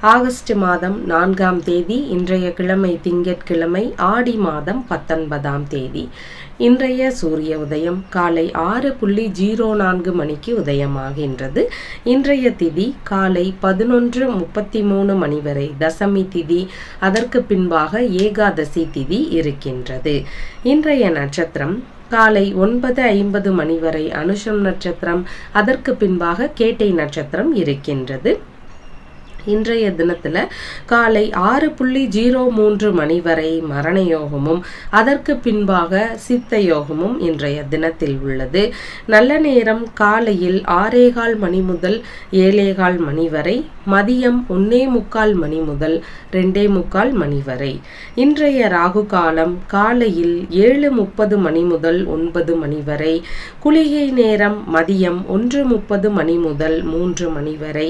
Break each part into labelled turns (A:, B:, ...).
A: August மாதம் நான்காம் தேதி இன்றைய கிழமை திங்கட்கிழமை ஆடி மாதம் பத்தொன்பதாம் தேதி. இன்றைய சூரிய உதயம் காலை ஆறு புள்ளி ஜீரோ நான்கு மணிக்கு உதயமாகின்றது. இன்றைய திதி காலை பதினொன்று முப்பத்தி மூணு மணி வரை தசமி திதி. அதற்கு பின்பாக ஏகாதசி திதி இருக்கின்றது. இன்றைய நட்சத்திரம் காலை ஒன்பது ஐம்பது மணி வரை அனுஷம் நட்சத்திரம். அதற்கு பின்பாக கேட்டை நட்சத்திரம் இருக்கின்றது. இன்றைய தினத்தில் காலை ஆறு புள்ளி ஜீரோ மூன்று மணி வரை மரண யோகமும் அதற்கு பின்பாக சித்த யோகமும் இன்றைய தினத்தில் உள்ளது. நல்ல நேரம் காலையில் ஆறேகால் மணி முதல் ஏழேகால் மணி வரை மதியம் ஒன்னே முக்கால் மணி முதல் ரெண்டே முக்கால் மணி வரை. இன்றைய ராகு காலம் காலையில் ஏழு முப்பது மணி முதல் ஒன்பது மணி வரை குளிகை நேரம் மதியம் ஒன்று முப்பது மணி முதல் மூன்று மணி வரை.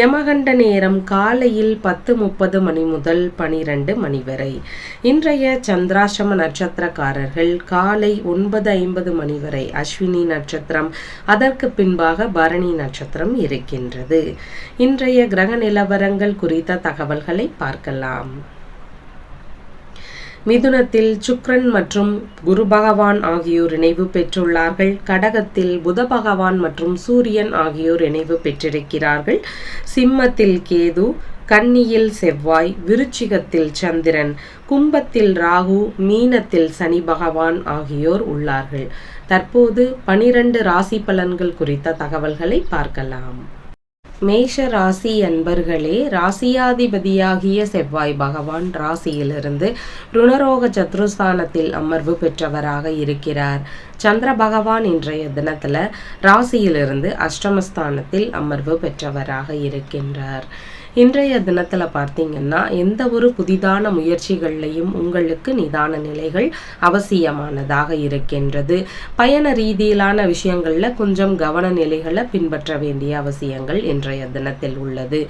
A: யமகண்ட நேரம் காலையில் பத்து முப்பது மணி முதல் பனிரெண்டு மணி வரை. இன்றைய சந்திராசிரம நட்சத்திரக்காரர்கள் காலை ஒன்பது ஐம்பது மணி வரை அஸ்வினி நட்சத்திரம் அதற்கு பின்பாக பரணி நட்சத்திரம் இருக்கின்றது. இன்றைய கிரக நிலவரங்கள் குறித்த தகவல்களை பார்க்கலாம். மிதுனத்தில் சுக்ரன் மற்றும் குரு பகவான் ஆகியோர் இணைவு பெற்றுள்ளார்கள். கடகத்தில் புத பகவான் மற்றும் சூரியன் ஆகியோர் இணைவு பெற்றிருக்கிறார்கள். சிம்மத்தில் கேது கன்னியில் செவ்வாய் விருச்சிகத்தில் சந்திரன் கும்பத்தில் ராகு மீனத்தில் சனி பகவான் ஆகியோர் உள்ளார்கள். தற்போது பனிரெண்டு ராசி பலன்கள் குறித்த தகவல்களை பார்க்கலாம். மேஷ ராசி அன்பர்களே ராசியாதிபதியாகிய செவ்வாய் பகவான் ராசியிலிருந்து ருணரோக சத்ருஸ்தானத்தில் அமர்வு பெற்றவராக இருக்கிறார். சந்திர பகவான் இன்றைய தினத்துல ராசியிலிருந்து அஷ்டமஸ்தானத்தில் அமர்வு பெற்றவராக இருக்கின்றார். இன்றைய தினத்தில் பார்த்தீங்கன்னா எந்த ஒரு புதிதான முயற்சிகள்லையும் உங்களுக்கு நிதான நிலைகள் அவசியமானதாக இருக்கின்றது. பயண ரீதியிலான விஷயங்களில் கொஞ்சம் கவன நிலைகளை பின்பற்ற வேண்டிய அவசியங்கள் இன்றைய தினத்தில் உள்ளது.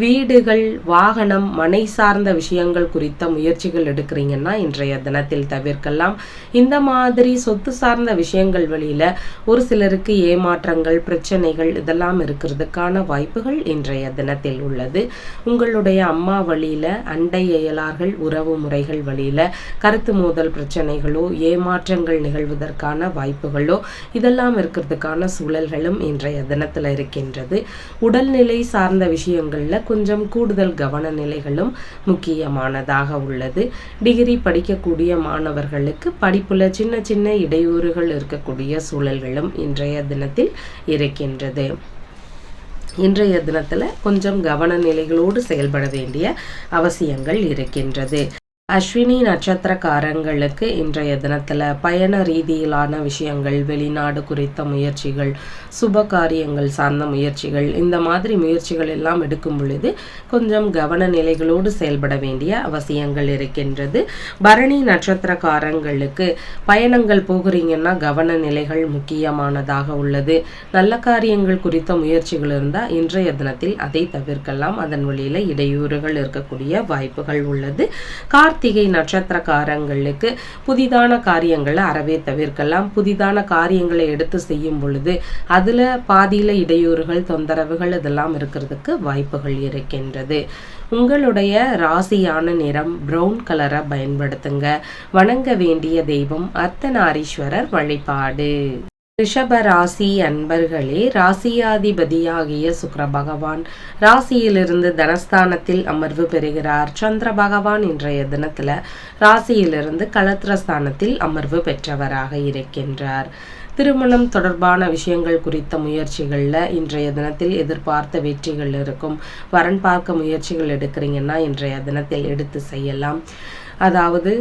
A: வீடுகள் வாகனம் மனை சார்ந்த விஷயங்கள் குறித்த முயற்சிகள் எடுக்கிறீங்கன்னா இன்றைய தினத்தில் தவிர்க்கலாம். இந்த மாதிரி சொத்து சார்ந்த விஷயங்கள் வழியில் ஒரு சிலருக்கு ஏமாற்றங்கள் பிரச்சனைகள் இதெல்லாம் இருக்கிறதுக்கான வாய்ப்புகள் இன்றைய தினத்தில் உள்ளது. உங்களுடைய அம்மா வழியில் அண்டை இயலார்கள் உறவு முறைகள் வழியில் கருத்து மோதல் பிரச்சனைகளோ ஏமாற்றங்கள் நிகழ்வதற்கான வாய்ப்புகளோ இதெல்லாம் இருக்கிறதுக்கான சூழல்களும் இன்றைய தினத்தில் இருக்கின்றது. உடல்நிலை சார்ந்த விஷயங்களில் கொஞ்சம் கூடுதல் கவன நிலைகளும் முக்கியமானதாக உள்ளது. டிகிரி படிக்கக்கூடிய மாணவர்களுக்கு படிப்புல சின்ன சின்ன இடையூறுகள் இருக்கக்கூடிய சூழல்களும் இன்றைய தினத்தில் இருக்கின்றது. இன்றைய தினத்தில் கொஞ்சம் கவன நிலைகளோடு செயல்பட வேண்டிய அவசியங்கள் இருக்கின்றது. அஸ்வினி நட்சத்திரக்காரங்களுக்கு இன்றைய தினத்தில் பயண ரீதியிலான விஷயங்கள் வெளிநாடு குறித்த முயற்சிகள் சுப காரியங்கள் சார்ந்த முயற்சிகள் இந்த மாதிரி முயற்சிகள் எல்லாம் எடுக்கும் பொழுது கொஞ்சம் கவன நிலைகளோடு செயல்பட வேண்டிய அவசியங்கள் இருக்கின்றது. பரணி நட்சத்திரக்காரங்களுக்கு பயணங்கள் போகிறீங்கன்னா கவன நிலைகள் முக்கியமானதாக உள்ளது. நல்ல காரியங்கள் குறித்த முயற்சிகள் இருந்தால் இன்றைய தினத்தில் அதை தவிர்க்கலாம். அதன் வழியில் இடையூறுகள் இருக்கக்கூடிய வாய்ப்புகள் உள்ளது. கார்த்திகை நட்சத்திரக்காரங்களுக்கு புதிதான காரியங்களை அறவே தவிர்க்கலாம். புதிதான காரியங்களை எடுத்து செய்யும் பொழுது அதில் பாதியில் இடையூறுகள் தொந்தரவுகள் இதெல்லாம் இருக்கிறதுக்கு வாய்ப்புகள் இருக்கின்றது. உங்களுடைய ராசியான நிறம் ப்ரௌன் கலரை பயன்படுத்துங்க. வணங்க வேண்டிய தெய்வம் அர்த்தநாரீஸ்வரர் வழிபாடு. ரிஷப ராசி அன்பர்களே ராசியாதிபதியாகிய சுக்கர பகவான் ராசியிலிருந்து தனஸ்தானத்தில் அமர்வு பெறுகிறார். சந்திர பகவான் இன்றைய தினத்தில் ராசியிலிருந்து கலத்திரஸ்தானத்தில் அமர்வு பெற்றவராக இருக்கின்றார். திருமணம் தொடர்பான விஷயங்கள் குறித்த முயற்சிகளில் இன்றைய தினத்தில் எதிர்பார்த்த வெற்றிகள் இருக்கும். வரன் பார்க்க முயற்சிகள் எடுக்கிறீங்கன்னா இன்றைய தினத்தில் எடுத்து செய்யலாம். அதாவது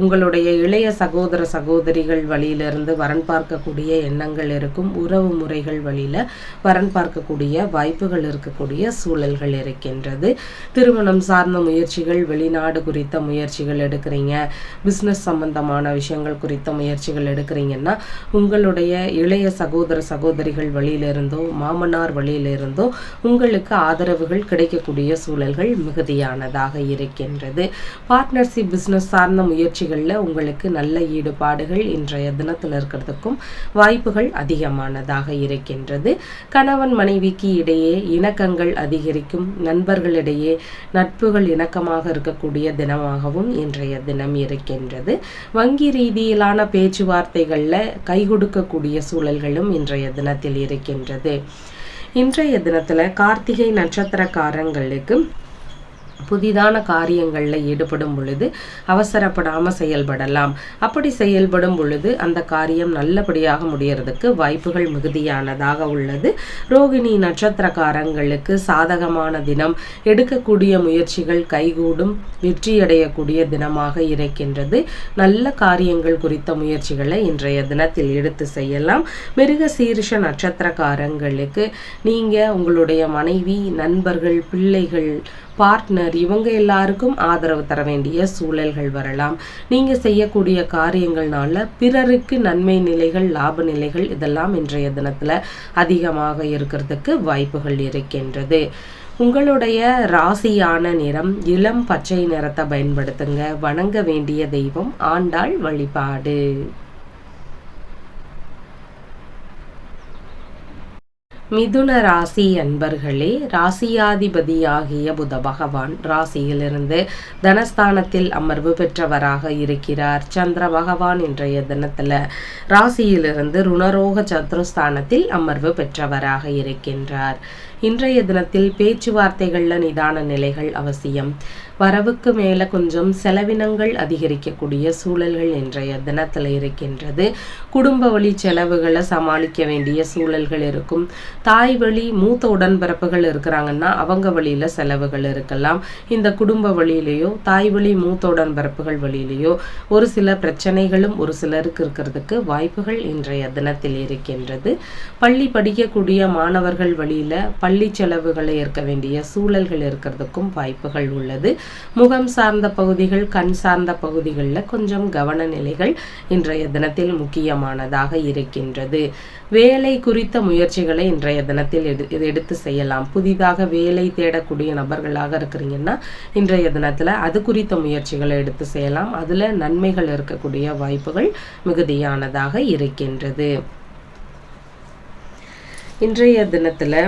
A: உங்களுடைய இளைய சகோதர சகோதரிகள் வழியிலிருந்து வரன் பார்க்கக்கூடிய எண்ணங்கள் இருக்கும் உறவு முறைகள் வழியில் வரன் பார்க்கக்கூடிய வாய்ப்புகள் இருக்கக்கூடிய சூழல்கள் இருக்கின்றது. திருமணம் சார்ந்த முயற்சிகள் வெளிநாடு குறித்த முயற்சிகள் எடுக்கிறீங்க. பிஸ்னஸ் சம்பந்தமான விஷயங்கள் குறித்த முயற்சிகள் எடுக்கிறீங்கன்னா உங்களுடைய இளைய சகோதர சகோதரிகள் வழியிலிருந்தோ மாமனார் வழியிலிருந்தோ உங்களுக்கு ஆதரவுகள் கிடைக்கக்கூடிய சூழல்கள் மிகுதியானதாக இருக்கின்றது. பார்ட்னர்ஷிப் பிஸ்னஸ் சார்ந்த முயற்சி முயற்சிகளில் உங்களுக்கு நல்ல ஈடுபாடுகள் இன்றைய தினத்தில் இருக்கிறதுக்கும் வாய்ப்புகள் அதிகமானதாக இருக்கின்றது. கணவன் மனைவிக்கு இடையே இணக்கங்கள் அதிகரிக்கும் நண்பர்களிடையே நட்புகள் இணக்கமாக இருக்கக்கூடிய தினமாகவும் இன்றைய தினம் இருக்கின்றது. வங்கி ரீதியிலான பேச்சுவார்த்தைகளில் கை கொடுக்கக்கூடிய சூழல்களும் இன்றைய தினத்தில் இருக்கின்றது. இன்றைய தினத்தில் கார்த்திகை நட்சத்திரக்காரங்களுக்கு புதிதான காரியங்களில் ஈடுபடும் பொழுது அவசரப்படாமல் செயல்படலாம். அப்படி செயல்படும் பொழுது அந்த காரியம் நல்லபடியாக முடியறதுக்கு வாய்ப்புகள் மிகுதியானதாக உள்ளது. ரோகிணி நட்சத்திரக்காரங்களுக்கு சாதகமான தினம். எடுக்கக்கூடிய முயற்சிகள் கைகூடும். வெற்றியடையக்கூடிய தினமாக இருக்கின்றது. நல்ல காரியங்கள் குறித்த முயற்சிகளை இன்றைய தினத்தில் எடுத்து செய்யலாம். மிருக சீரிஷ நட்சத்திரக்காரங்களுக்கு நீங்கள் உங்களுடைய மனைவி நண்பர்கள் பிள்ளைகள் பார்ட்னர் இவங்க எல்லாருக்கும் ஆதரவு தர வேண்டிய சூழல்கள் வரலாம். நீங்கள் செய்யக்கூடிய காரியங்கள்னால பிறருக்கு நன்மை நிலைகள் லாப நிலைகள் இதெல்லாம் இன்றைய தினத்தில் அதிகமாக இருக்கிறதுக்கு வாய்ப்புகள் இருக்கின்றது. உங்களுடைய ராசியான நிறம் இளம் பச்சை நிறத்தை பயன்படுத்துங்க. வணங்க வேண்டிய தெய்வம் ஆண்டாள் வழிபாடு. மிதுன ராசி அன்பர்களே ராசியாதிபதியாகிய புத பகவான் ராசியிலிருந்து தனஸ்தானத்தில் அமர்வு பெற்றவராக இருக்கிறார். சந்திர பகவான் இன்றைய தினத்தில் ராசியிலிருந்து ருணரோக சத்ருஸ்தானத்தில் அமர்வு பெற்றவராக இருக்கின்றார். இன்றைய தினத்தில் பேச்சுவார்த்தைகளில் நிதான நிலைகள் அவசியம். வரவுக்கு மேலே கொஞ்சம் செலவினங்கள் அதிகரிக்கக்கூடிய சூழல்கள் இன்றைய தினத்தில் இருக்கின்றது. குடும்ப வழி செலவுகளை சமாளிக்க வேண்டிய சூழல்கள் இருக்கும். தாய் வழி மூத்த உடன்பிறப்புகள் இருக்கிறாங்கன்னா அவங்க வழியில் செலவுகள் இருக்கலாம். இந்த குடும்ப வழியிலேயோ தாய் வழி மூத்த உடன்பிறப்புகள் வழியிலேயோ ஒரு சில பிரச்சனைகளும் ஒரு சிலருக்கு இருக்கிறதுக்கு வாய்ப்புகள் இன்றைய தினத்தில் இருக்கின்றது. பள்ளி படிக்கக்கூடிய மாணவர்கள் வழியில் பள்ளி செலவுகளை ஏற்க வேண்டிய சூழல்கள் இருக்கிறதுக்கும் வாய்ப்புகள் உள்ளது. முகம் சார்ந்த பகுதிகள் கண் சார்ந்த பகுதிகளில் கொஞ்சம் கவன நிலைகள் இன்றைய தினத்தில் முக்கியமானதாக இருக்கின்றது. வேலை குறித்த முயற்சிகளை இன்றைய தினத்தில் எடு எடுத்து செய்யலாம். புதிதாக வேலை தேடக்கூடிய நபர்களாக இருக்கிறீங்கன்னா இன்றைய தினத்தில் அது குறித்த முயற்சிகளை எடுத்து செய்யலாம். அதில் நன்மைகள் இருக்கக்கூடிய வாய்ப்புகள் மிகுதியானதாக இருக்கின்றது. இன்றைய தினத்தில்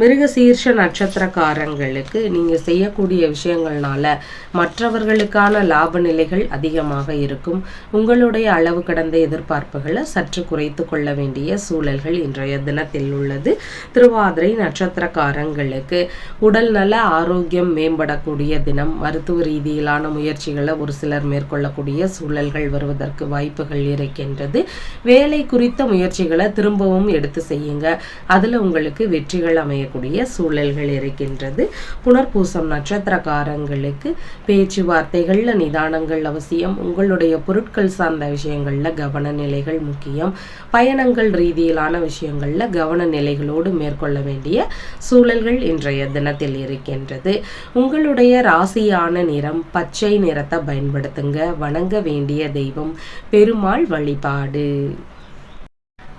A: மிருகசீர்ஷ நட்சத்திரக்காரங்களுக்கு நீங்கள் செய்யக்கூடிய விஷயங்கள்னால மற்றவர்களுக்கான லாப நிலைகள் அதிகமாக இருக்கும். உங்களுடைய அளவு கடந்த எதிர்பார்ப்புகளை சற்று குறைத்து கொள்ள வேண்டிய சூழல்கள் இன்றைய தினத்தில் உள்ளது. திருவாதிரை நட்சத்திரக்காரங்களுக்கு உடல் நல ஆரோக்கியம் மேம்படக்கூடிய தினம். மருத்துவ ரீதியிலான முயற்சிகளை ஒரு சிலர் மேற்கொள்ளக்கூடிய சூழல்கள் வருவதற்கு வாய்ப்புகள் இருக்கின்றது. வேலை குறித்த முயற்சிகளை திரும்பவும் எடுத்து செய்யுங்க. அதில் உங்களுக்கு வெற்றிகள் அமைய செய்யக்கூடிய சூழல்கள் இருக்கின்றது. புனர்பூசம் நட்சத்திரக்காரங்களுக்கு பேச்சுவார்த்தைகளில் நிதானங்கள் அவசியம். உங்களுடைய பொருட்கள் சார்ந்த விஷயங்களில் கவன நிலைகள் முக்கியம். பயணங்கள் ரீதியிலான விஷயங்களில் கவன நிலைகளோடு மேற்கொள்ள வேண்டிய சூழல்கள் இன்றைய தினத்தில் இருக்கின்றது. உங்களுடைய ராசியான நிறம் பச்சை நிறத்தை பயன்படுத்துங்க. வணங்க வேண்டிய தெய்வம் பெருமாள் வழிபாடு.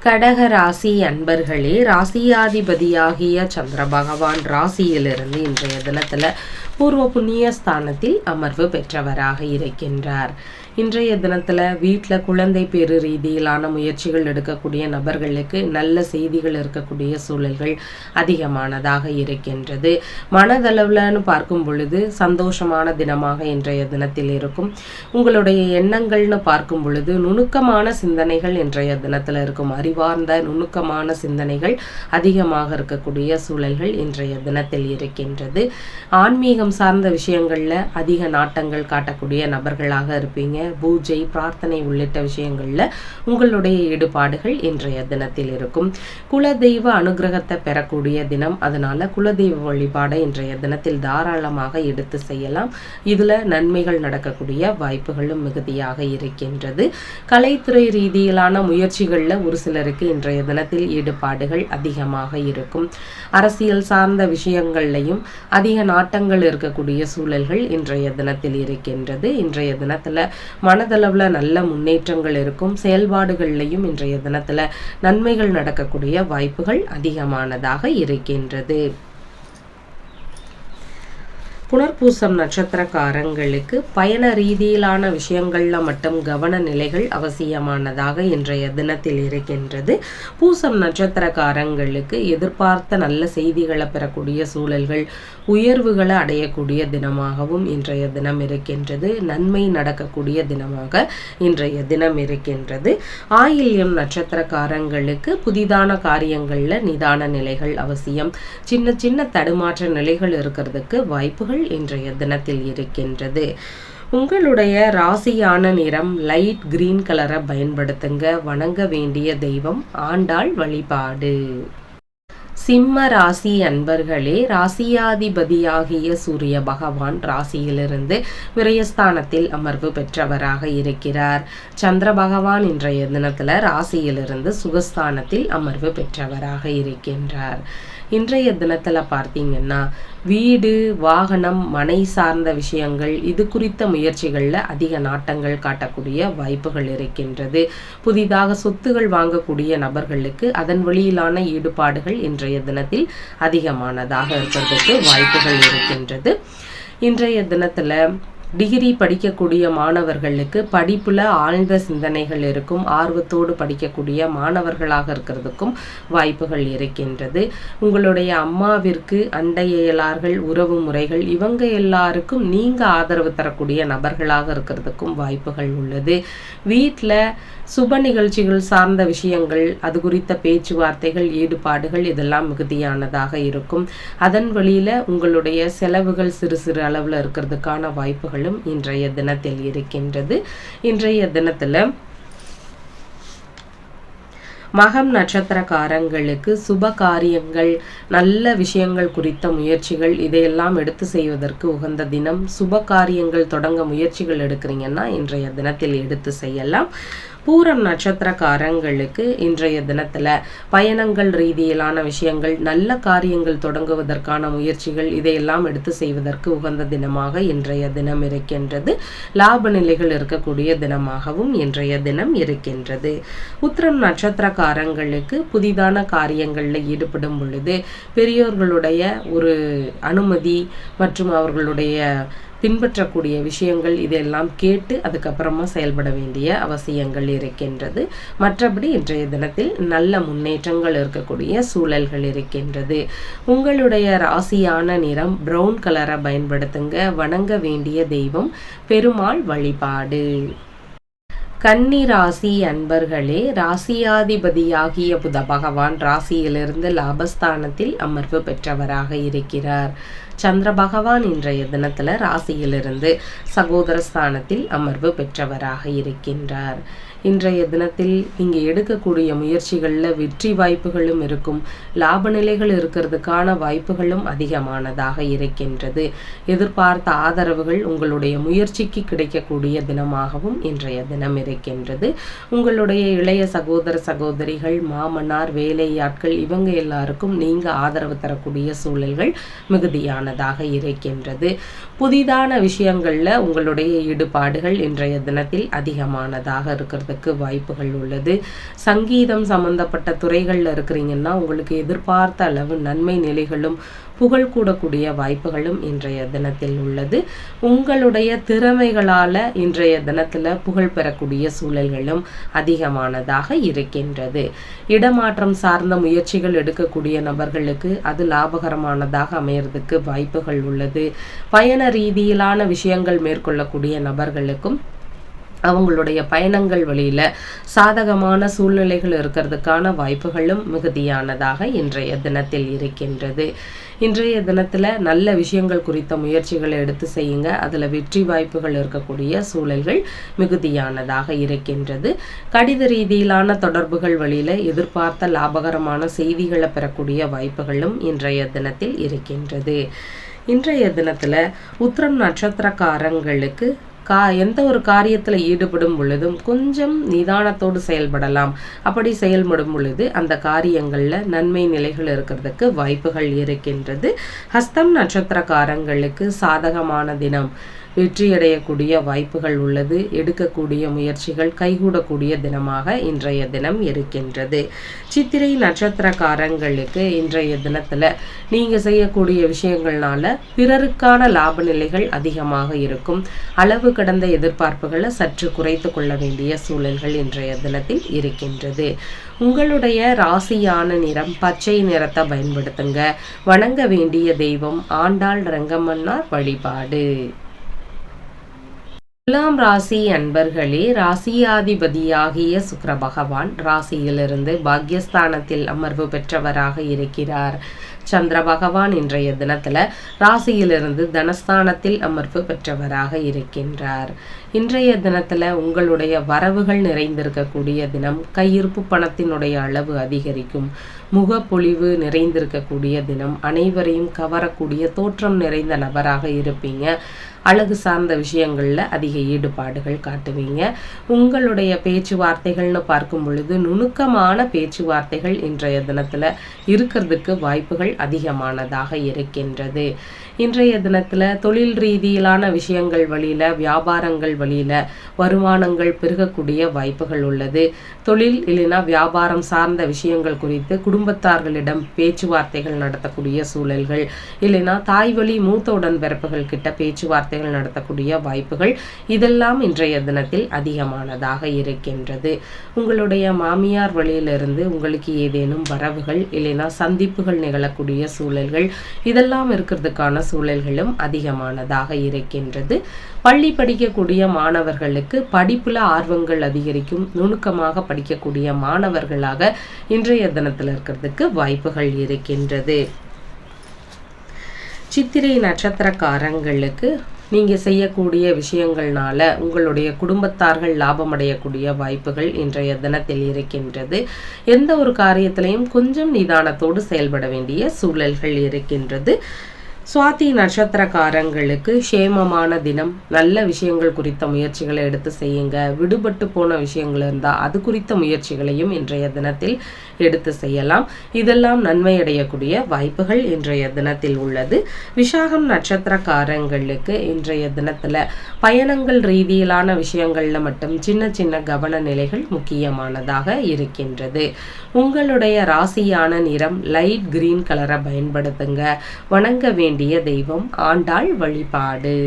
A: கடக ராசி அன்பர்களே ராசியாதிபதியாகிய சந்திர பகவான் ராசியிலிருந்து இன்றைய தினத்தில் பூர்வ புண்ணிய ஸ்தானத்தில் அமர்வு பெற்றவராக இருக்கின்றார். இன்றைய தினத்தில் வீட்டில் குழந்தை பேரு ரீதியிலான முயற்சிகள் எடுக்கக்கூடிய நபர்களுக்கு நல்ல செய்திகள் இருக்கக்கூடிய சூழல்கள் அதிகமானதாக இருக்கின்றது. மனதளவில்னு பார்க்கும் பொழுது சந்தோஷமான தினமாக இன்றைய தினத்தில் இருக்கும். உங்களுடைய எண்ணங்கள்னு பார்க்கும் பொழுது நுணுக்கமான சிந்தனைகள் இன்றைய தினத்தில் இருக்கும். அறிவார்ந்த நுணுக்கமான சிந்தனைகள் அதிகமாக இருக்கக்கூடிய சூழல்கள் இன்றைய தினத்தில் இருக்கின்றது. ஆன்மீகம் சார்ந்த விஷயங்களில் அதிக நாட்டங்கள் காட்டக்கூடிய நபர்களாக இருப்பீங்க. பூஜை பிரார்த்தனை உள்ளிட்ட விஷயங்களில் உங்களுடைய ஈடுபாடுகள் இன்றைய தினத்தில் இருக்கும். குலதெய்வ அனுகிரகத்தை பெறக்கூடிய தினம். அதனால குலதெய்வ வழிபாடை இன்றைய தினத்தில் தாராளமாக எடுத்து செய்யலாம். இதில் நன்மைகள் நடக்கக்கூடிய வாய்ப்புகளும் மிகுதியாக இருக்கின்றது. கலைத்துறை ரீதியிலான முயற்சிகளில் ஒரு சிலருக்கு இன்றைய தினத்தில் ஈடுபாடுகள் அதிகமாக இருக்கும். அரசியல் சார்ந்த விஷயங்கள்லையும் அதிக நாட்டங்கள் இருக்கக்கூடிய சூழல்கள் இன்றைய தினத்தில் இருக்கின்றது. இன்றைய தினத்தில் மனதளவில் நல்ல முன்னேற்றங்கள் இருக்கும். செயல்பாடுகள்லையும் இன்றைய தினத்தில் நன்மைகள் நடக்கக்கூடிய வாய்ப்புகள் அதிகமானதாக இருக்கின்றது. புனர்பூசம் நட்சத்திரக்காரங்களுக்கு பயண ரீதியிலான விஷயங்களில் மட்டும் கவன நிலைகள் அவசியமானதாக இன்றைய தினத்தில் இருக்கின்றது. பூசம் நட்சத்திரக்காரங்களுக்கு எதிர்பார்த்த நல்ல செய்திகளை பெறக்கூடிய சூழல்கள் உயர்வுகளை அடையக்கூடிய தினமாகவும் இன்றைய தினம் இருக்கின்றது. நன்மை நடக்கக்கூடிய தினமாக இன்றைய தினம் இருக்கின்றது. ஆயில்யம் நட்சத்திரக்காரங்களுக்கு புதிதான காரியங்களில் நிதான நிலைகள் அவசியம். சின்ன சின்ன தடுமாற்ற நிலைகள் இருக்கிறதுக்கு வாய்ப்புகள் இன்றைய தினத்தில் இருக்கின்றது. உங்களுடைய ராசியான நிறம் லைட் கிரீன் கலரை பயன்படுத்துங்க. வணங்க வேண்டிய தெய்வம் ஆண்டாள் வழிபாடு. சிம்ம ராசி அன்பர்களே ராசியாதிபதியாகிய சூரிய பகவான் ராசியிலிருந்து விரயஸ்தானத்தில் அமர்வு பெற்றவராக இருக்கிறார். சந்திர பகவான் இன்றைய தினத்தில் ராசியிலிருந்து சுகஸ்தானத்தில் அமர்வு பெற்றவராக இருக்கின்றார். இன்றைய தினத்தில் பார்த்தீங்கன்னா வீடு வாகனம் மனை சார்ந்த விஷயங்கள் இது குறித்த முயற்சிகளில் அதிக நாட்டங்கள் காட்டக்கூடிய வாய்ப்புகள் இருக்கின்றது. புதிதாக சொத்துகள் வாங்கக்கூடிய நபர்களுக்கு அதன் வழியிலான ஈடுபாடுகள் இன்றைய தினத்தில் அதிகமானதாக இருக்கிறதுக்கு வாய்ப்புகள் இருக்கின்றது. இன்றைய தினத்தில் டிகிரி படிக்கக்கூடிய மாணவர்களுக்கு படிப்பில் ஆழ்ந்த சிந்தனைகள் இருக்கும் ஆர்வத்தோடு படிக்கக்கூடிய மாணவர்களாக இருக்கிறதுக்கும் வாய்ப்புகள் இருக்கின்றது. உங்களுடைய அம்மாவிற்கு அண்டையலார்கள் உறவு முறைகள் இவங்க எல்லாருக்கும் நீங்கள் ஆதரவு தரக்கூடிய நபர்களாக இருக்கிறதுக்கும் வாய்ப்புகள் உள்ளது. வீட்டில் சுப நிகழ்ச்சிகள் சார்ந்த விஷயங்கள் அது குறித்த பேச்சுவார்த்தைகள் ஈடுபாடுகள் இதெல்லாம் மிகுதியானதாக இருக்கும். அதன் வழியில் உங்களுடைய செலவுகள் சிறு சிறு அளவில் இருக்கிறதுக்கான வாய்ப்புகளும் இன்றைய தினத்தில் இருக்கின்றது. இன்றைய தினத்தில் மகம் நட்சத்திரக்காரங்களுக்கு சுப காரியங்கள் நல்ல விஷயங்கள் குறித்த முயற்சிகள் இதையெல்லாம் எடுத்து செய்வதற்கு உகந்த தினம். சுப காரியங்கள் தொடங்க முயற்சிகள் எடுக்கிறீங்கன்னா இன்றைய தினத்தில் எடுத்து செய்யலாம். பூரம் நட்சத்திரக்காரங்களுக்கு இன்றைய தினத்தில் பயணங்கள் ரீதியிலான விஷயங்கள் நல்ல காரியங்கள் தொடங்குவதற்கான முயற்சிகள் இதையெல்லாம் எடுத்து செய்வதற்கு உகந்த தினமாக இன்றைய தினம் இருக்கின்றது. லாப நிலைகள் இருக்கக்கூடிய தினமாகவும் இன்றைய தினம் இருக்கின்றது. உத்திரம் நட்சத்திரக்காரங்களுக்கு புதிதான காரியங்களில் ஈடுபடும் பொழுது பெரியோர்களுடைய ஒரு அனுமதி மற்றும் அவர்களுடைய பின்பற்றக்கூடிய விஷயங்கள் இதெல்லாம் கேட்டு அதுக்கப்புறமா செயல்பட வேண்டிய அவசியங்கள் இருக்கின்றது. மற்றபடி இன்றைய தினத்தில் நல்ல முன்னேற்றங்கள் இருக்கக்கூடிய சூழல்கள் இருக்கின்றது. உங்களுடைய ராசியான நிறம் ப்ரௌன் கலரை பயன்படுத்துங்க. வணங்க வேண்டிய தெய்வம் பெருமாள் வழிபாடு. கன்னி ராசி அன்பர்களே ராசியாதிபதியாகிய புத பகவான் ராசியிலிருந்து லாபஸ்தானத்தில் அமர்வு பெற்றவராக இருக்கிறார். சந்திர பகவான் இன்றைய தினத்தில் ராசியிலிருந்து சகோதர ஸ்தானத்தில் அமர்வு பெற்றவராக இருக்கின்றார். இன்றைய தினத்தில் இங்கே எடுக்கக்கூடிய முயற்சிகளில் வெற்றி வாய்ப்புகளும் இருக்கும். லாப நிலைகள் இருக்கிறதுக்கான வாய்ப்புகளும் அதிகமானதாக இருக்கின்றது. எதிர்பார்த்த ஆதரவுகள் உங்களுடைய முயற்சிக்கு கிடைக்கக்கூடிய தினமாகவும் இன்றைய தினம் இருக்கின்றது. உங்களுடைய இளைய சகோதர சகோதரிகள் மாமனார் வேலையாட்கள் இவங்க எல்லாருக்கும் நீங்கள் ஆதரவு தரக்கூடிய சூழல்கள் மிகுதியானதாக இருக்கின்றது. புதிதான விஷயங்களில் உங்களுடைய ஈடுபாடுகள் இன்றைய தினத்தில் அதிகமானதாக இருக்கிறது. வர்றதுக்கு வாய்ப்புகள் உள்ளது. சங்கீதம் சம்பந்தப்பட்ட துறைகளில் இருக்கிறீங்கன்னா உங்களுக்கு எதிர்பார்த்த அளவு நன்மை நிலைகளும் புகழ் கூடக்கூடிய வாய்ப்புகளும் இன்றைய தினத்தில் உள்ளது. உங்களுடைய திறமைகளால் இன்றைய தினத்தில் புகழ் பெறக்கூடிய சூழல்களும் அதிகமானதாக இருக்கின்றது. இடமாற்றம் சார்ந்த முயற்சிகள் எடுக்கக்கூடிய நபர்களுக்கு அது லாபகரமானதாக அமையறதுக்கு வாய்ப்புகள் உள்ளது. பயண ரீதியிலான விஷயங்கள் மேற்கொள்ளக்கூடிய நபர்களுக்கும் அவங்களுடைய பயணங்கள் வழியில் சாதகமான சூழ்நிலைகள் இருக்கிறதுக்கான வாய்ப்புகளும் மிகுதியானதாக இன்றைய தினத்தில் இருக்கின்றது. இன்றைய தினத்தில் நல்ல விஷயங்கள் குறித்த முயற்சிகளை எடுத்து செய்யுங்க. அதில் வெற்றி வாய்ப்புகள் இருக்கக்கூடிய சூழல்கள் மிகுதியானதாக இருக்கின்றது. கடித ரீதியிலான தொடர்புகள் வழியில் எதிர்பார்த்த லாபகரமான செய்திகளை பெறக்கூடிய வாய்ப்புகளும் இன்றைய தினத்தில் இருக்கின்றது. இன்றைய தினத்தில் உத்திரம் நட்சத்திரக்காரங்களுக்கு கா எந்த ஒரு காரியத்தில் ஈடுபடும் பொழுதும் கொஞ்சம் நிதானத்தோடு செயல்படலாம். அப்படி செயல்படும் பொழுது அந்த காரியங்களில் நன்மை நிலைகள் இருக்கிறதுக்கு வாய்ப்புகள் இருக்கின்றது. ஹஸ்தம் நட்சத்திரக்காரங்களுக்கு சாதகமான தினம். வெற்றியடையக்கூடிய வாய்ப்புகள் உள்ளது. எடுக்கக்கூடிய முயற்சிகள் கைகூடக்கூடிய தினமாக இன்றைய தினம் இருக்கின்றது. சித்திரை நட்சத்திரக்காரங்களுக்கு இன்றைய தினத்தில் நீங்கள் செய்யக்கூடிய விஷயங்கள்னால பிறருக்கான லாப நிலைகள் அதிகமாக இருக்கும். அளவு கடந்த எதிர்பார்ப்புகளை சற்று குறைத்து கொள்ள வேண்டிய சூழல்கள் இன்றைய தினத்தில் இருக்கின்றது. உங்களுடைய ராசியான நிறம் பச்சை நிறத்தை பயன்படுத்துங்க. வணங்க வேண்டிய தெய்வம் ஆண்டாள் ரங்கம்மன்னார் வழிபாடு. துலாம் ராசி அன்பர்களே ராசியாதிபதியாகிய சுக்கர பகவான் ராசியிலிருந்து பாக்யஸ்தானத்தில் அமர்வு பெற்றவராக இருக்கிறார். சந்திர பகவான் இன்றைய தினத்தில் ராசியிலிருந்து தனஸ்தானத்தில் அமர்வு பெற்றவராக இருக்கின்றார். இன்றைய தினத்தில் உங்களுடைய வரவுகள் நிறைந்திருக்கக்கூடிய தினம் கையிருப்பு பணத்தினுடைய அளவு அதிகரிக்கும். முகப்பொழிவு நிறைந்திருக்கக்கூடிய தினம் அனைவரையும் கவரக்கூடிய தோற்றம் நிறைந்த நபராக இருப்பீங்க. அழகு சார்ந்த விஷயங்களில் அதிக ஈடுபாடுகள் காட்டுவீங்க. உங்களுடைய பேச்சுவார்த்தைகள்னு பார்க்கும் பொழுது நுணுக்கமான பேச்சுவார்த்தைகள் இன்றைய தினத்தில் இருக்கிறதுக்கு வாய்ப்புகள் அதிகமானதாக இருக்கின்றது. இன்றைய தினத்தில் தொழில் ரீதியிலான விஷயங்கள் வழியில் வியாபாரங்கள் வழியில் வருமானங்கள் பெருகக்கூடிய வாய்ப்புகள் உள்ளது. தொழில் இல்லைன்னா வியாபாரம் சார்ந்த விஷயங்கள் குறித்து குடும்பத்தார்களிடம் பேச்சுவார்த்தைகள் நடத்தக்கூடிய சூழல்கள் இல்லைன்னா தாய் வழி மூத்த உடன்பிறப்புகள் கிட்ட பேச்சுவார்த்தைகள் நடத்தக்கூடிய வாய்ப்புகள் இதெல்லாம் இன்றைய தினத்தில் அதிகமானதாக இருக்கின்றது. உங்களுடைய மாமியார் வழியிலிருந்து உங்களுக்கு ஏதேனும் வரவுகள் இல்லைன்னா சந்திப்புகள் நிகழக்கூடிய சூழல்கள் இதெல்லாம் இருக்கிறதுக்கான சூழல்களும் அதிகமானதாக இருக்கின்றது. பள்ளி படிக்கக்கூடிய மாணவர்களுக்கு படிப்புல ஆர்வங்கள் அதிகரிக்கும். நுணுக்கமாக படிக்கக்கூடிய மாணவர்களாக இன்றைய தினத்தில் இருக்கிறதுக்கு வாய்ப்புகள் இருக்கின்றது. சித்திரை நட்சத்திரக்காரங்களுக்கு நீங்கள் செய்யக்கூடிய விஷயங்கள்னால உங்களுடைய குடும்பத்தார்கள் லாபம் அடையக்கூடிய வாய்ப்புகள் இன்றைய தினத்தில் இருக்கின்றது. எந்த ஒரு காரியத்திலையும் கொஞ்சம் நிதானத்தோடு செயல்பட வேண்டிய சூழல்கள் இருக்கின்றது. சுவாதி நட்சத்திரக்காரங்களுக்கு சேமமான தினம் நல்ல விஷயங்கள் குறித்த முயற்சிகளை எடுத்து செய்யுங்க. விடுபட்டு போன விஷயங்கள் இருந்தால் அது குறித்த முயற்சிகளையும் இன்றைய தினத்தில் எடுத்து செய்யலாம். இதெல்லாம் நன்மை அடையக்கூடிய வாய்ப்புகள் இன்றைய தினத்தில் உள்ளது. விசாகம் நட்சத்திரக்காரங்களுக்கு இன்றைய தினத்தில் பயணங்கள் ரீதியிலான விஷயங்களில் மட்டும் சின்ன சின்ன கவன நிலைகள் முக்கியமானதாக இருக்கின்றது. உங்களுடைய ராசியான நிறம் லைட் கிரீன் கலரை பயன்படுத்துங்க. வணங்க வேண்டும் வேண்டிய தெய்வம் ஆண்டாள் வழிபாடு.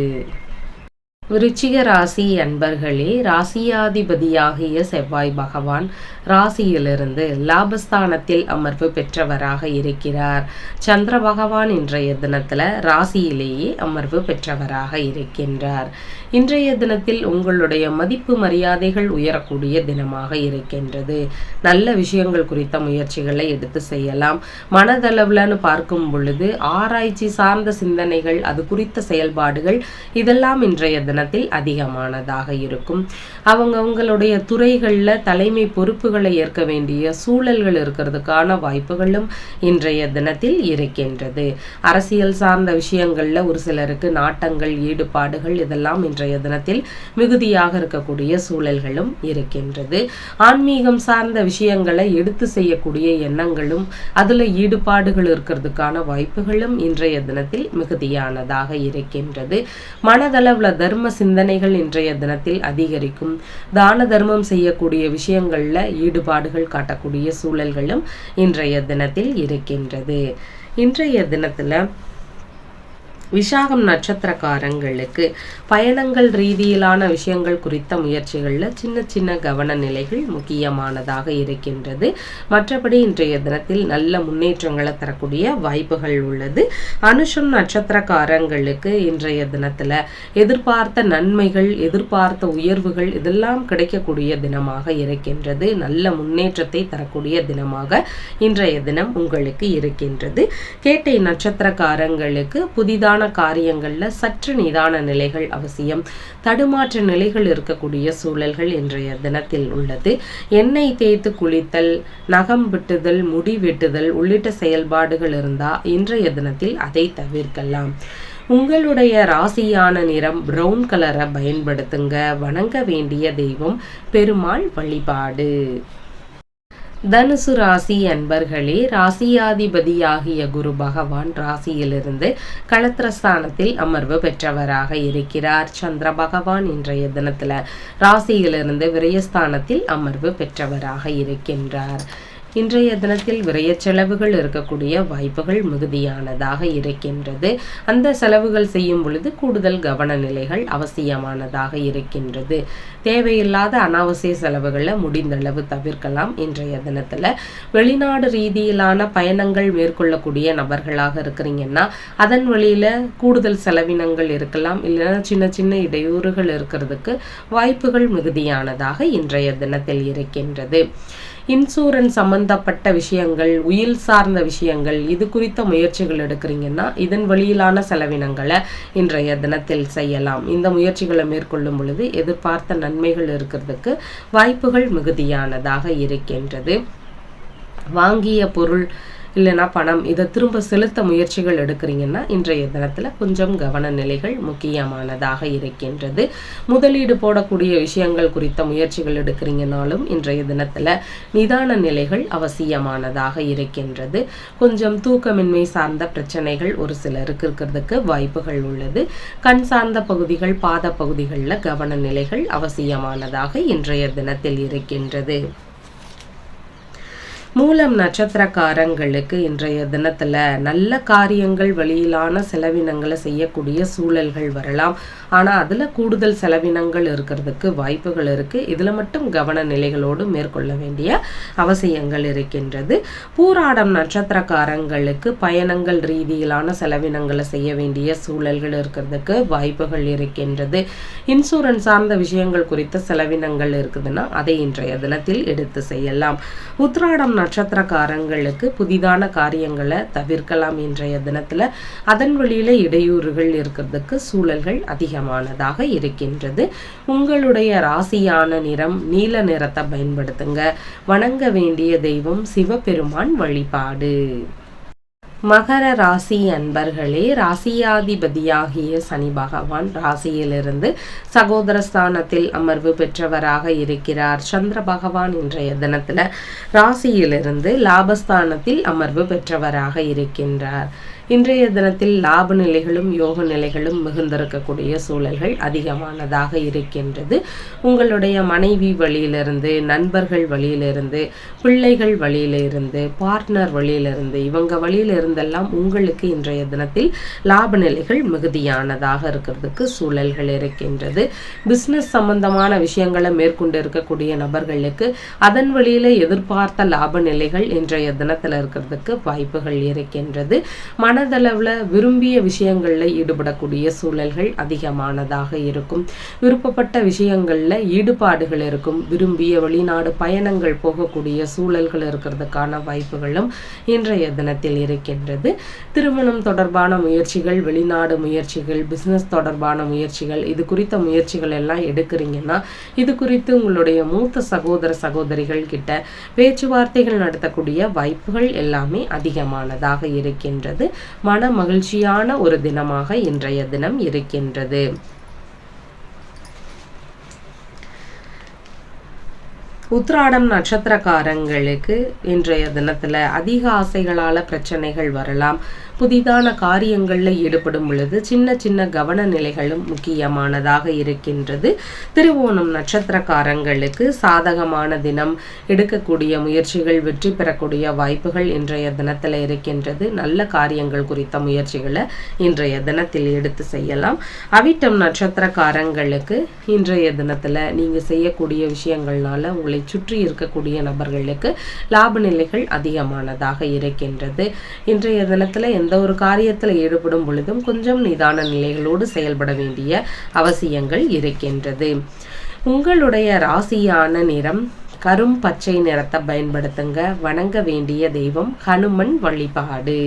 A: விருச்சிக ராசி அன்பர்களே ராசியாதிபதியாகிய செவ்வாய் பகவான் ராசியிலிருந்து லாபஸ்தானத்தில் அமர்வு பெற்றவராக இருக்கிறார். சந்திர பகவான் இன்றைய தினத்தில் ராசியிலேயே அமர்வு பெற்றவராக இருக்கின்றார். இன்றைய தினத்தில் உங்களுடைய மதிப்பு மரியாதைகள் உயரக்கூடிய தினமாக இருக்கின்றது. நல்ல விஷயங்கள் குறித்த முயற்சிகளை எடுத்து செய்யலாம். மனதளவுலன்னு பார்க்கும் பொழுது ஆராய்ச்சி சார்ந்த சிந்தனைகள் அது குறித்த செயல்பாடுகள் இதெல்லாம் இன்றைய தினத்தில் அதிகமானதாக இருக்கும். அவங்க அவங்களுடைய துறைகளில் தலைமை பொறுப்பு பொறுப்புகளை ஏற்க வேண்டிய சூழல்கள் இருக்கிறதுக்கான வாய்ப்புகளும் இன்றைய தினத்தில் இருக்கின்றது. அரசியல் சார்ந்த விஷயங்களில் ஒரு சிலருக்கு நாட்டங்கள் ஈடுபாடுகள் இதெல்லாம் இன்றைய தினத்தில் மிகுதியாக இருக்கக்கூடிய சூழல்களும் இருக்கின்றது. ஆன்மீகம் சார்ந்த விஷயங்களை எடுத்து செய்யக்கூடிய எண்ணங்களும் அதில் ஈடுபாடுகள் இருக்கிறதுக்கான வாய்ப்புகளும் இன்றைய தினத்தில் மிகுதியானதாக இருக்கின்றது. மனதளவில் தர்ம சிந்தனைகள் இன்றைய தினத்தில் அதிகரிக்கும். தான தர்மம் செய்யக்கூடிய விஷயங்களில் ஈடுபாடுகள் காட்டக்கூடிய சூழல்களும் இன்றைய தினத்தில் இருக்கின்றது. இன்றைய தினத்தில் விசாகம் நட்சத்திரக்காரங்களுக்கு பயணங்கள் ரீதியிலான விஷயங்கள் குறித்த முயற்சிகளில் சின்ன சின்ன கவன நிலைகள் முக்கியமானதாக இருக்கின்றது. மற்றபடி இன்றைய தினத்தில் நல்ல முன்னேற்றங்களை தரக்கூடிய வாய்ப்புகள் உள்ளது. அனுஷம் நட்சத்திரக்காரங்களுக்கு இன்றைய தினத்தில் எதிர்பார்த்த நன்மைகள் எதிர்பார்த்த உயர்வுகள் இதெல்லாம் கிடைக்கக்கூடிய தினமாக இருக்கின்றது. நல்ல முன்னேற்றத்தை தரக்கூடிய தினமாக இன்றைய தினம் உங்களுக்கு இருக்கின்றது. கேட்டை நட்சத்திரக்காரங்களுக்கு புதிதான காரியங்களில் சற்று நிதான நிலைகள் அவசியம். தடுமாற்ற நிலைகள் இருக்கக்கூடிய சூழல்கள் இன்றைய தினத்தில் உள்ளது. எண்ணெய் தேய்த்து குளித்தல் நகம் விட்டுதல் முடி வெட்டுதல் உள்ளிட்ட செயல்பாடுகள் இருந்தால் இன்றைய தினத்தில் அதை தவிர்க்கலாம். உங்களுடைய ராசியான நிறம் பிரவுன் கலரை பயன்படுத்துங்க. வணங்க வேண்டிய தெய்வம் பெருமாள் வழிபாடு. தனுசு ராசி அன்பர்களே ராசியாதிபதியாகிய குரு பகவான் ராசியிலிருந்து களத்திரஸ்தானத்தில் அமர்வு பெற்றவராக இருக்கிறார். சந்திர பகவான் இன்றைய தினத்துல ராசியிலிருந்து விரயஸ்தானத்தில் அமர்வு பெற்றவராக இருக்கின்றார். இன்றைய தினத்தில் விரைய செலவுகள் இருக்கக்கூடிய வாய்ப்புகள் மிகுதியானதாக இருக்கின்றது. அந்த செலவுகள் செய்யும் பொழுது கூடுதல் கவன நிலைகள் அவசியமானதாக இருக்கின்றது. தேவையில்லாத அனாவசிய செலவுகளை முடிந்தளவு தவிர்க்கலாம். இன்றைய தினத்தில் வெளிநாடு ரீதியிலான பயணங்கள் மேற்கொள்ளக்கூடிய நபர்களாக இருக்கிறீங்கன்னா அதன் வழியில் கூடுதல் செலவினங்கள் இருக்கலாம். இல்லைன்னா சின்ன சின்ன இடையூறுகள் இருக்கிறதுக்கு வாய்ப்புகள் மிகுதியானதாக இன்றைய தினத்தில் இருக்கின்றது. இன்சூரன்ஸ் சம்பந்தப்பட்ட விஷயங்கள் உயில் சார்ந்த விஷயங்கள் இது குறித்த முயற்சிகள் எடுக்கிறீங்கன்னா இதன் வழியிலான செலவினங்களை இன்றைய தினத்தில் செய்யலாம். இந்த முயற்சிகளை மேற்கொள்ளும் பொழுது எதிர்பார்த்த நன்மைகள் இருக்கிறதுக்கு வாய்ப்புகள் மிகுதியானதாக இருக்கின்றது. வாங்கிய பொருள் இல்லைன்னா பணம் இதை திரும்ப செலுத்த முயற்சிகள் எடுக்கிறீங்கன்னா இன்றைய தினத்தில் கொஞ்சம் கவன நிலைகள் முக்கியமானதாக இருக்கின்றது. முதலீடு போடக்கூடிய விஷயங்கள் குறித்த முயற்சிகள் எடுக்கிறீங்கனாலும் இன்றைய தினத்தில் நிதான நிலைகள் அவசியமானதாக இருக்கின்றது. கொஞ்சம் தூக்கமின்மை சார்ந்த பிரச்சனைகள் ஒரு சிலருக்கு இருக்கிறதுக்கு வாய்ப்புகள் உள்ளது. கண் சார்ந்த பகுதிகள் பாத பகுதிகளில் கவன நிலைகள் அவசியமானதாக இன்றைய தினத்தில் இருக்கின்றது. மூலம் நட்சத்திரக்காரங்களுக்கு இன்றைய தினத்தில் நல்ல காரியங்கள் வழியிலான செலவினங்களை செய்யக்கூடிய சூழல்கள் வரலாம். ஆனால் அதில் கூடுதல் செலவினங்கள் இருக்கிறதுக்கு வாய்ப்புகள் இருக்குது இதில் மட்டும் கவன நிலைகளோடு மேற்கொள்ள வேண்டிய அவசியங்கள் இருக்கின்றது. பூராடம் நட்சத்திரக்காரங்களுக்கு பயணங்கள் ரீதியிலான செலவினங்களை செய்ய வேண்டிய சூழல்கள் இருக்கிறதுக்கு வாய்ப்புகள் இருக்கின்றது. இன்சூரன்ஸ் சார்ந்த விஷயங்கள் குறித்த செலவினங்கள் இருக்குதுன்னா அதை இன்றைய தினத்தில் எடுத்து செய்யலாம். உத்ராடம் நட்சத்திரக்காரங்களுக்கு புதிதான காரியங்களை தவிர்க்கலாம் இன்றைய தினத்தில். அதன் வழியில் இடையூறுகள் இருக்கிறதுக்கு சூழல்கள் அதிகமானதாக இருக்கின்றது. உங்களுடைய ராசியான நிறம் நீல நிறத்தை பயன்படுத்துங்க. வணங்க வேண்டிய தெய்வம் சிவபெருமான் வழிபாடு. மகர ராசி அன்பர்களே ராசியாதிபதியாகிய சனி பகவான் ராசியிலிருந்து சகோதர ஸ்தானத்தில் அமர்வு பெற்றவராக இருக்கிறார். சந்திர பகவான் இன்றைய தினத்தில் ராசியிலிருந்து லாபஸ்தானத்தில் அமர்வு பெற்றவராக இருக்கின்றார். இன்றைய தினத்தில் லாப நிலைகளும் யோக நிலைகளும் மிகுந்திருக்கக்கூடிய சூழல்கள் அதிகமானதாக இருக்கின்றது. உங்களுடைய மனைவி வழியிலிருந்து நண்பர்கள் வழியிலிருந்து பிள்ளைகள் வழியிலிருந்து பார்ட்னர் வழியிலிருந்து இவங்க வழியிலிருந்தெல்லாம் உங்களுக்கு இன்றைய தினத்தில் லாப நிலைகள் மிகுதியானதாக இருக்கிறதுக்கு சூழல்கள் இருக்கின்றது. பிஸ்னஸ் சம்பந்தமான விஷயங்களை மேற்கொண்டு இருக்கக்கூடிய நபர்களுக்கு அதன் வழியில் எதிர்பார்த்த லாப நிலைகள் இன்றைய தினத்தில் இருக்கிறதுக்கு வாய்ப்புகள் இருக்கின்றது. மனதளவில் விரும்பிய விஷயங்களில் ஈடுபடக்கூடிய சூழல்கள் அதிகமானதாக இருக்கும். விருப்பப்பட்ட விஷயங்களில் ஈடுபாடுகள் இருக்கும். விரும்பிய வெளிநாடு பயணங்கள் போகக்கூடிய சூழல்கள் இருக்கிறதுக்கான வாய்ப்புகளும் இன்றைய தினத்தில் இருக்கின்றது. திருமணம் தொடர்பான முயற்சிகள் வெளிநாடு முயற்சிகள் பிஸ்னஸ் தொடர்பான முயற்சிகள் இது குறித்த முயற்சிகள் எல்லாம் எடுக்கிறீங்கன்னா இது குறித்து உங்களுடைய மூத்த சகோதர சகோதரிகள் கிட்ட பேச்சுவார்த்தைகள் நடத்தக்கூடிய வாய்ப்புகள் எல்லாமே அதிகமானதாக இருக்கின்றது. மன மகிழ்ச்சியான ஒரு தினமாக இன்றைய தினம் இருக்கின்றது. உத்ராடம் நட்சத்திரக்காரங்களுக்கு இன்றைய தினத்தில் அதிக ஆசைகளால் பிரச்சனைகள் வரலாம். புதிதான காரியங்களில் ஈடுபடும் பொழுது சின்ன சின்ன கவன நிலைகளும் முக்கியமானதாக இருக்கின்றது. திருவோணம் நட்சத்திரக்காரங்களுக்கு சாதகமான தினம். எடுக்கக்கூடிய முயற்சிகள் வெற்றி பெறக்கூடிய வாய்ப்புகள் இன்றைய தினத்தில் இருக்கின்றது. நல்ல காரியங்கள் குறித்த முயற்சிகளை இன்றைய தினத்தில் எடுத்து செய்யலாம். அவிட்டம் நட்சத்திரக்காரங்களுக்கு இன்றைய தினத்தில் நீங்கள் செய்யக்கூடிய விஷயங்கள்னால உங்களை சுற்றி இருக்கக்கூடிய நபர்களுக்கு லாப நிலைகள் அதிகமானதாக இருக்கின்றது. இன்றைய தினத்தில் எந்த ஒரு காரியத்தில் ஈடுபடும் பொழுதும் கொஞ்சம் நிதான நிலைகளோடு செயல்பட வேண்டிய அவசியங்கள் இருக்கின்றது. உங்களுடைய ராசியான நிறம் கரும் பச்சை நிறத்தை பயன்படுத்துங்க. வணங்க வேண்டிய தெய்வம் ஹனுமன் வழிபாடு.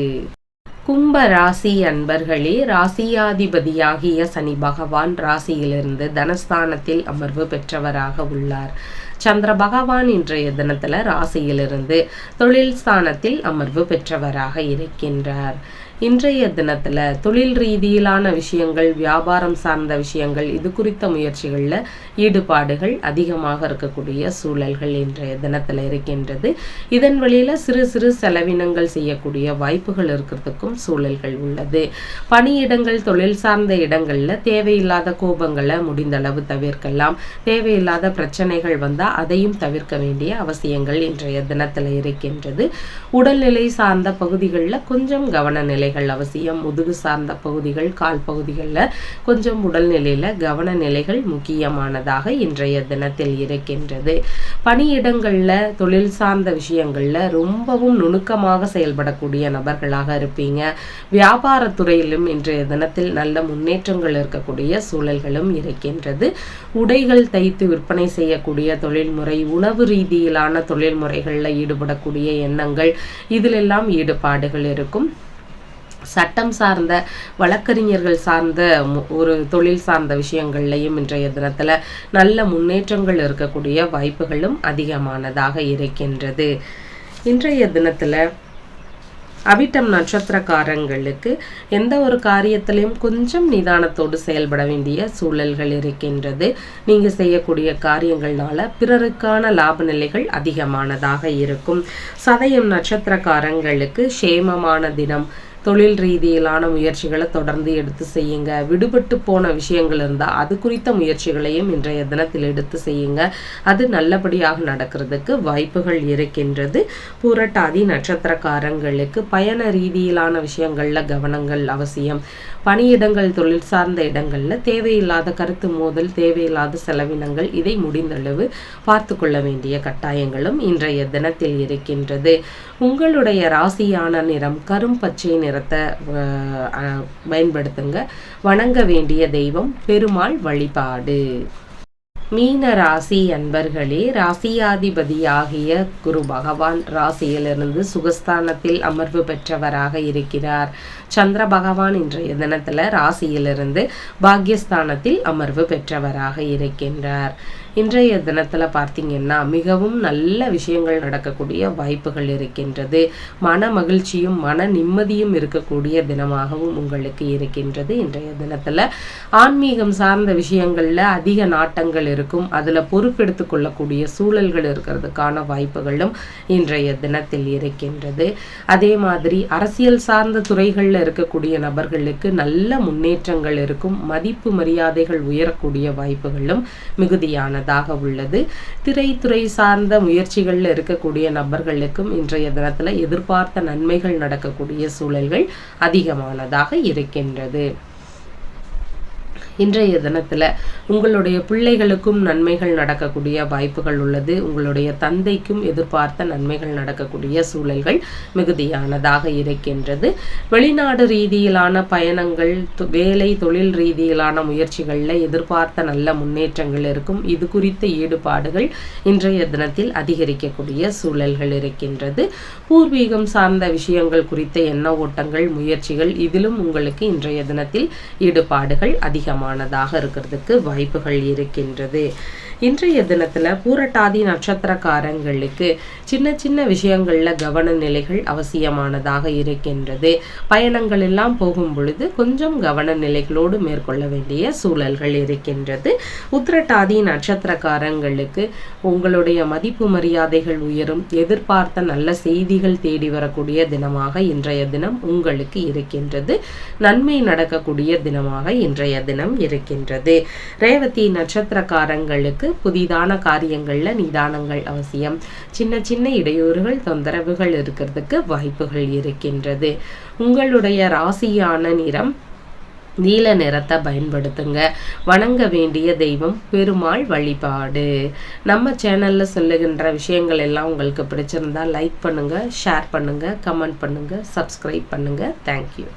A: கும்ப ராசி அன்பர்களே ராசியாதிபதியாகிய சனி பகவான் ராசியிலிருந்து தனஸ்தானத்தில் அமர்வு பெற்றவராக உள்ளார். சந்திர பகவான் இன்றைய தினத்துல ராசியிலிருந்து தொழில் ஸ்தானத்தில் அமர்வு பெற்றவராக இருக்கின்றார். இன்றைய தினத்தில் தொழில் ரீதியிலான விஷயங்கள் வியாபாரம் சார்ந்த விஷயங்கள் இது குறித்த முயற்சிகளில் ஈடுபாடுகள் அதிகமாக இருக்கக்கூடிய சூழல்கள் இன்றைய தினத்தில் இருக்கின்றது. இதன் வழியில சிறு சிறு செலவினங்கள் செய்யக்கூடிய வாய்ப்புகள் இருக்கிறதுக்கும் சூழல்கள் உள்ளது. பணியிடங்கள் தொழில் சார்ந்த இடங்களில் தேவையில்லாத கோபங்களை முடிந்தளவு தவிர்க்கலாம். தேவையில்லாத பிரச்சனைகள் வந்தால் அதையும் தவிர்க்க வேண்டிய அவசியங்கள் இன்றைய தினத்தில் இருக்கின்றது. உடல்நிலை சார்ந்த பகுதிகளில் கொஞ்சம் கவன நிலை நிலைகள் அவசியம் முதுகு சார்ந்த பகுதிகள் கால் பகுதிகளில் கொஞ்சம் உடல்நிலையில் கவன நிலைகள் முக்கியமானதாக இன்றைய தினத்தில் இருக்கின்றது. பணியிடங்களில் தொழில் சார்ந்த விஷயங்களில் ரொம்பவும் நுணுக்கமாக செயல்படக்கூடிய நபர்களாக இருப்பீங்க. வியாபாரத்துறையிலும் இன்றைய தினத்தில் நல்ல முன்னேற்றங்கள் இருக்கக்கூடிய சூழல்களும் இருக்கின்றது. உடைகள் தைத்து விற்பனை செய்யக்கூடிய தொழில்முறை உணவு ரீதியிலான தொழில்முறைகளில் ஈடுபடக்கூடிய எண்ணங்கள் இதிலெல்லாம் ஈடுபாடுகள் இருக்கும். சட்டம் சார்ந்த வழக்கறிஞர்கள் சார்ந்த ஒரு தொழில் சார்ந்த விஷயங்கள்லையும் இன்றைய தினத்தில் நல்ல முன்னேற்றங்கள் இருக்கக்கூடிய வாய்ப்புகளும் அதிகமானதாக இருக்கின்றது. இன்றைய தினத்தில் அவிட்டம் நட்சத்திரக்காரங்களுக்கு எந்த ஒரு காரியத்திலையும் கொஞ்சம் நிதானத்தோடு செயல்பட வேண்டிய சூழல்கள் இருக்கின்றது. நீங்கள் செய்யக்கூடிய காரியங்கள்னால பிறருக்கான லாப நிலைகள் அதிகமானதாக இருக்கும். சதயம் நட்சத்திரக்காரங்களுக்கு சேமமான தினம் தொழில் ரீதியிலான முயற்சிகளை தொடர்ந்து எடுத்து செய்யுங்க. விடுபட்டு போன விஷயங்கள் இருந்தால் அது குறித்த முயற்சிகளையும் இன்றைய தினத்தில் எடுத்து செய்யுங்க. அது நல்லபடியாக நடக்கிறதுக்கு வாய்ப்புகள் இருக்கின்றது. பூரட்டாதி நட்சத்திரக்காரங்களுக்கு பயண ரீதியிலான விஷயங்களில் கவனங்கள் அவசியம். பணியிடங்கள் தொழில் சார்ந்த இடங்களில் தேவையில்லாத கருத்து மோதல் தேவையில்லாத செலவினங்கள் இதை முடிந்தளவு பார்த்து கொள்ள வேண்டிய கட்டாயங்களும் இன்றைய தினத்தில் இருக்கின்றது. உங்களுடைய ராசியான நிறம் கரும் பச்சை நிறத்தை பயன்படுத்துங்க. வணங்க வேண்டிய தெய்வம் பெருமாள் வழிபாடு. மீன ராசி அன்பர்களே ராசியாதிபதியாகிய குரு பகவான் ராசியிலிருந்து சுகஸ்தானத்தில் அமர்வு பெற்றவராக இருக்கிறார். சந்திர பகவான் இன்றைய தினத்தில் ராசியிலிருந்து பாக்யஸ்தானத்தில் அமர்வு பெற்றவராக இருக்கின்றார். இன்றைய தினத்தில் பார்த்தீங்கன்னா மிகவும் நல்ல விஷயங்கள் நடக்கக்கூடிய வாய்ப்புகள் இருக்கின்றது. மன மகிழ்ச்சியும் மன நிம்மதியும் இருக்கக்கூடிய தினமாகவும் உங்களுக்கு இருக்கின்றது இன்றைய தினத்தில். ஆன்மீகம் சார்ந்த விஷயங்களில் அதிக நாட்டங்கள் இருக்கும். அதில் பொறுப்பெடுத்து கொள்ளக்கூடிய சூழல்கள் இருக்கிறதுக்கான வாய்ப்புகளும் இன்றைய தினத்தில் இருக்கின்றது. அதே மாதிரி அரசியல் சார்ந்த துறைகளில் இருக்கக்கூடிய நபர்களுக்கு நல்ல முன்னேற்றங்கள் இருக்கும். மதிப்பு மரியாதைகள் உயரக்கூடிய வாய்ப்புகளும் மிகுதியானது. உள்ளதாக உள்ளது. திரைத்துறை சார்ந்த முயற்சிகளில் இருக்கக்கூடிய நபர்களுக்கும் இன்றைய தினத்தில் எதிர்பார்த்த நன்மைகள் நடக்கக்கூடிய சூழல்கள் அதிகமானதாக இருக்கின்றது. இன்றைய தினத்தில் உங்களுடைய பிள்ளைகளுக்கும் நன்மைகள் நடக்கக்கூடிய வாய்ப்புகள் உள்ளது. உங்களுடைய தந்தைக்கும் எதிர்பார்த்த நன்மைகள் நடக்கக்கூடிய சூழல்கள் மிகுதியானதாக இருக்கின்றது. வெளிநாடு ரீதியிலான பயணங்கள் வேலை தொழில் ரீதியிலான முயற்சிகளில் எதிர்பார்த்த நல்ல முன்னேற்றங்கள் இருக்கும். இது குறித்த ஈடுபாடுகள் இன்றைய தினத்தில் அதிகரிக்கக்கூடிய சூழல்கள் இருக்கின்றது. பூர்வீகம் சார்ந்த விஷயங்கள் குறித்த எண்ண ஓட்டங்கள் முயற்சிகள் இதிலும் உங்களுக்கு இன்றைய தினத்தில் ஈடுபாடுகள் அதிகமாக அவசியமானதாக இருக்கிறதுக்கு வாய்ப்புகள் இருக்கின்றது. இன்றைய தினத்தில் பூரட்டாதி நட்சத்திரக்காரங்களுக்கு சின்ன சின்ன விஷயங்களில் கவன நிலைகள் அவசியமானதாக இருக்கின்றது. பயணங்கள் எல்லாம் போகும் பொழுது கொஞ்சம் கவன நிலைகளோடு மேற்கொள்ள வேண்டிய சூழல்கள் இருக்கின்றது. உத்திரட்டாதி நட்சத்திரக்காரங்களுக்கு உங்களுடைய மதிப்பு மரியாதைகள் உயரும். எதிர்பார்த்த நல்ல செய்திகள் தேடி வரக்கூடிய தினமாக இன்றைய தினம் உங்களுக்கு இருக்கின்றது. நன்மை நடக்கக்கூடிய தினமாக இன்றைய தினம் இருக்கின்றது. ரேவதி நட்சத்திரக்காரங்களுக்கு புதிதான காரியங்களில் நிதானங்கள் அவசியம். சின்ன சின்ன இடையூறுகள் தொந்தரவுகள் இருக்கிறதுக்கு வாய்ப்புகள் இருக்கின்றது. உங்களுடைய ராசியான நிறம் நீல நிறத்தை பயன்படுத்துங்க. வணங்க வேண்டிய தெய்வம் பெருமாள் வழிபாடு. நம்ம சேனலில் சொல்லுகின்ற விஷயங்கள் எல்லாம் உங்களுக்கு பிடிச்சிருந்தா லைக் பண்ணுங்கள் ஷேர் பண்ணுங்கள் கமெண்ட் பண்ணுங்கள் சப்ஸ்கிரைப் பண்ணுங்கள் தேங்க்யூ